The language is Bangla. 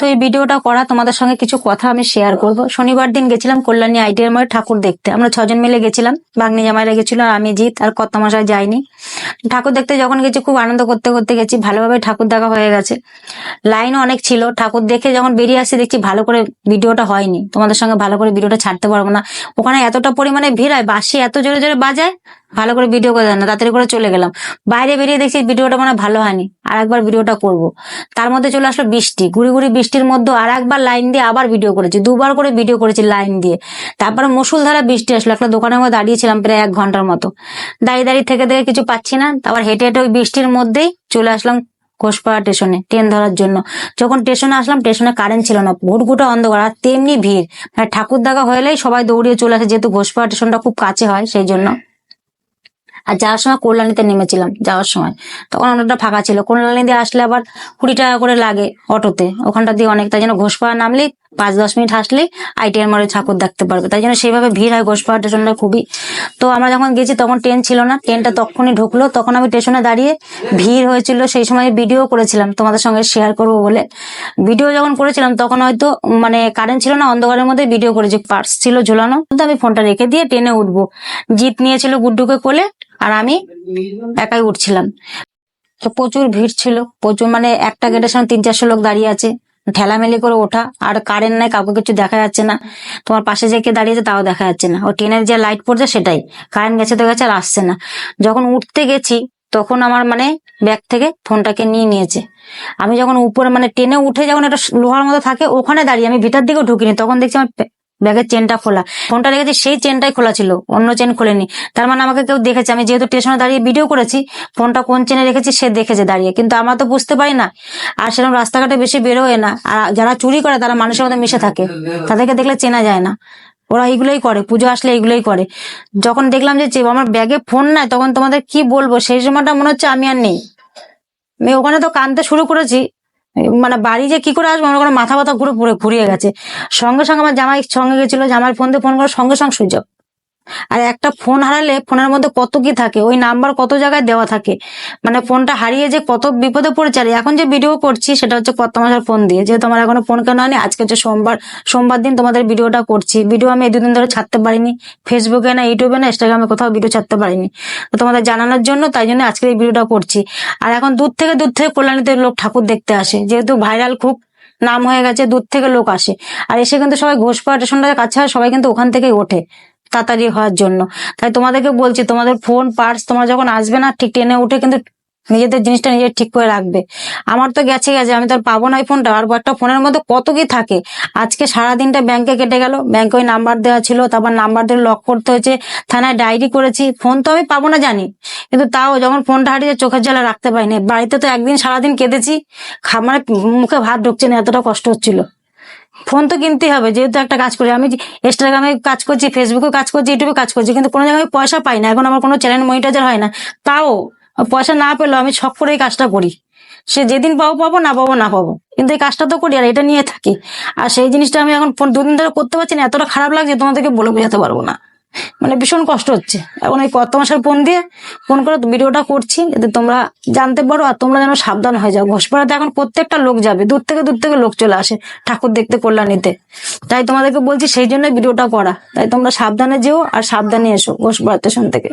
তো এই ভিডিওটা করা তোমাদের সঙ্গে কিছু কথা আমি শেয়ার করব। শনিবার দিন গেছিলাম কল্যাণী আইটিআর মধ্যে ঠাকুর দেখতে। আমরা ছজন মিলে গেছিলাম বাগনি জামাইরা গেছিল আর আমি জিৎ আর কত মশাই যাইনি। ঠাকুর দেখতে যখন গেছি, খুব আনন্দ করতে করতে গেছি, ভালোভাবে ঠাকুর দেখা হয়ে গেছে। লাইনও অনেক ছিল, ঠাকুর দেখে যখন বেরিয়ে আসছি দেখছি ভালো করে ভিডিওটা হয়নি। তোমাদের সঙ্গে ভালো করে ভিডিওটা ছাড়তে পারব না। ওখানে এতটা পরিমাণে ভিড় হয়, বাসি এত জোরে জোরে বাজায়, ভালো করে ভিডিও করে দেয় না, তাড়াতাড়ি করে চলে গেলাম। বাইরে বেরিয়ে দেখছি ভিডিওটা মানে ভালো হয়নি। আর একবার ভিডিওটা করব। তার মধ্যে চলে আসলো বৃষ্টি। গুড়ি গুড়ি বৃষ্টির মধ্যে আর একবার লাইন দিয়ে আবার ভিডিও করেছি। দুবার করে ভিডিও করেছি লাইন দিয়ে। তারপরে মুসুলধারা বৃষ্টি আসলো। একটা দোকানের মধ্যে দাঁড়িয়েছিলাম প্রায় এক ঘণ্টার মতো। দাঁড়িয়ে দাঁড়িয়ে থেকে থেকে কিছু পাচ্ছি না। তারপর হেঁটে হেঁটে ওই বৃষ্টির মধ্যেই চলে আসলাম ঘোষপাড়া স্টেশনে ট্রেন ধরার জন্য। যখন স্টেশনে আসলাম স্টেশনে কারেন্ট ছিল না। ভুটগুটা অন্ধকার। আর তেমনি ভিড়। মানে ঠাকুর দেখা হলেই সবাই দৌড়িয়ে চলে আসে। যেহেতু ঘোষপাড়া স্টেশনটা খুব কাছে হয়, সেই জন্য। আর যাওয়ার সময় কল্যাণীতে নেমেছিলাম, যাওয়ার সময়। তখন অনেকটা ফাঁকা ছিল। কল্যাণী দিয়ে আসলে আবার কুড়ি টাকা করে লাগে অটোতে। ওখানটা দিয়ে অনেক তাই জন্য ঘোষপাড়া নামলে, পাঁচ দশ মিনিট হাসলে আইটিআর মারে ঠাকুর দেখতে পারবে। তাই জন্য সেইভাবে ভিড় হয় ঘোষপাড়া স্টেশনটা খুবই। তো আমরা যখন গেছি তখন ট্রেন ছিল না। ট্রেনটা তখনই ঢুকলো। তখন আমি স্টেশনে দাঁড়িয়ে ভিড় হয়েছিল। সেই সময় ভিডিও করেছিলাম, তোমাদের সঙ্গে শেয়ার করব বলে। ভিডিও যখন করেছিলাম তখন হয়তো মানে কারেন্ট ছিল না, অন্ধকারের মধ্যে ভিডিও করেছি। পার্স ছিল ঝোলানো। আমি ফোনটা রেখে দিয়ে ট্রেনে উঠবো। জিপ নিয়েছিল গুড্ডুকে কোলে। আর আমি একাই উঠছিলাম। তো প্রচুর ভিড় ছিল, প্রচুর মানে একটা গেটের সামনে তিন, চারশো লোক দাঁড়িয়ে আছে। ঠেলামেলি করে ওঠা, আর কারেন্ট নাই, কাউকে কিছু দেখা যাচ্ছে না। তোমার পাশে যে কে দাঁড়িয়েছে তাও দেখা যাচ্ছে না। ও ট্রেনের যে লাইট পড়ছে সেটাই। কারেন্ট গেছে তো গেছে আর আসছে না। যখন উঠতে গেছি, তখন আমার মানে ব্যাগ থেকে ফোনটাকে নিয়ে নিয়েছে। আমি যখন উপরে মানে ট্রেনে উঠে যখন একটা লোহার মতো থাকে, ওখানে দাঁড়িয়ে আমি ভিতর দিকেও ঢুকিনি। তখন দেখছি আমার ব্যাগের চেনটা খোলা। ফোনটা রেখেছি, সেই চেনটাই খোলা ছিল, অন্য চেন খোলেনি। তার মানে আমাকে কেউ দেখেছে, আমি যেহেতু স্টেশনে দাঁড়িয়ে ভিডিও করেছি ফোনটা কোন চেনে রেখেছি সে দেখেছে দাঁড়িয়ে। কিন্তু আমরা তো বুঝতে পারি না, আর সেরকম রাস্তাঘাটে বেশি বেরোয় না, আর যারা চুরি করে তারা মানুষের মধ্যে মিশে থাকে, তাদেরকে দেখলে চেনা যায় না। ওরা এইগুলোই করে, পুজো আসলে এইগুলোই করে। যখন দেখলাম যে যে আমার ব্যাগে ফোন নাই, তখন তোমাদের কি বলব? সেই সময়টা মনে হচ্ছে আমি আর নেই। আমি ওখানে তো কানতে শুরু করেছি মানে বাড়ি যে কি করে আসব? আমার ওখানে মাথা ব্যথা ঘুরে পুরো ঘুরিয়ে গেছে। সঙ্গে সঙ্গে আমার জামাই সঙ্গে গেছিল, জামাই ফোন দিয়ে ফোন করে সঙ্গে সঙ্গে সুযোগ আর একটা ফোন হারালে ফোনের মধ্যে কত কি থাকে? ওই নাম্বার কত জায়গায় দেওয়া থাকে? মানে ফোনটা হারিয়ে যে কত বিপদে পড়েছে, আর এখন যে ভিডিও করছি সেটা হচ্ছে কত মাসের ফোন দিয়ে। যেহেতু আমার এখনও ফোন কেন হয়নি, আজকে হচ্ছে সোমবার সোমবার দিন তোমাদের ভিডিওটা করছি। ভিডিও আমি এই দুদিন ধরে ছাড়তে পারিনি। ফেসবুকে না ইউটিউবে না ইনস্টাগ্রামে কোথাও ভিডিও ছাড়তে পারিনি। তোমাদের জানানোর জন্য তাই জন্য আজকে এই ভিডিওটা করছি। আর এখন দূর থেকে দূর থেকে কল্যাণীতে লোক ঠাকুর দেখতে আসে। যেহেতু ভাইরাল খুব নাম হয়ে গেছে, দূর থেকে লোক আসে। আর এসে কিন্তু সবাই ঘোষপাড়া স্টেশনটার কাছে সবাই কিন্তু ওখান থেকেই ওঠে। তাড়াতাড়ি হওয়ার জন্য। তাই তোমাদেরকে বলছি, তোমাদের ফোন পার্স তোমরা যখন আসবে না, ঠিক ট্রেনে উঠে কিন্তু নিজেদের জিনিসটা নিজে ঠিক করে রাখবে। আমার তো গেছে গেছে, আমি তো আর পাবো না ওই ফোনটা আর একটা ফোনের মধ্যে কত কি থাকে? আজকে সারা দিনটা ব্যাংকে কেটে গেল। ব্যাংকে ওই নাম্বার দেওয়া ছিল, তারপর নাম্বার দিয়ে লক করতে হয়েছে, থানায় ডায়েরি করেছি। ফোন তো আমি পাবো না জানি, কিন্তু তাও যখন ফোনটা হারিয়ে চোখের জ্বালা রাখতে পারিনি। বাড়িতে তো একদিন সারাদিন কেঁদেছি, খা- মানে মুখে ভাত ঢুকছে না, এতটা কষ্ট হচ্ছিল। ফোন তো কিনতে হবে, যেহেতু একটা কাজ করি। আমি ইনস্টাগ্রামে কাজ করছি ফেসবুকে কাজ করছি ইউটিউবে কাজ করছি, কিন্তু কোনো জায়গায় পয়সা পাই না। এখন আমার কোনো চ্যানেল মনিটাইজার হয় না। তাও পয়সা না পেলেও আমি শখ করে এই কাজটা করি। সে যেদিন পাবো পাবো, না পাবো না পাবো। কিন্তু এই কাজটা তো করি আর এটা নিয়ে থাকি। আর সেই জিনিসটা আমি এখন দুদিন ধরে করতে পারছি না, এতটা খারাপ লাগছে, তোমাদেরকে বলে বোঝাতে পারব না। মানে ভীষণ কষ্ট হচ্ছে। এখন এই কত মাসের ফোন দিয়ে ফোন করে ভিডিওটা করছি যাতে তোমরা জানতে পারো আর তোমরা যেন সাবধান হয়ে যাও। ঘোষপাড়াতে এখন প্রত্যেকটা লোক যাবে, দূর থেকে দূর থেকে লোক চলে আসে ঠাকুর দেখতে, কল্যাণীতে। তাই তোমাদেরকে বলছি সেই জন্য ভিডিওটা করা। তাই তোমরা সাবধানে যেও আর সাবধানে এসো ঘোষপাড়াতে স্টেশন থেকে।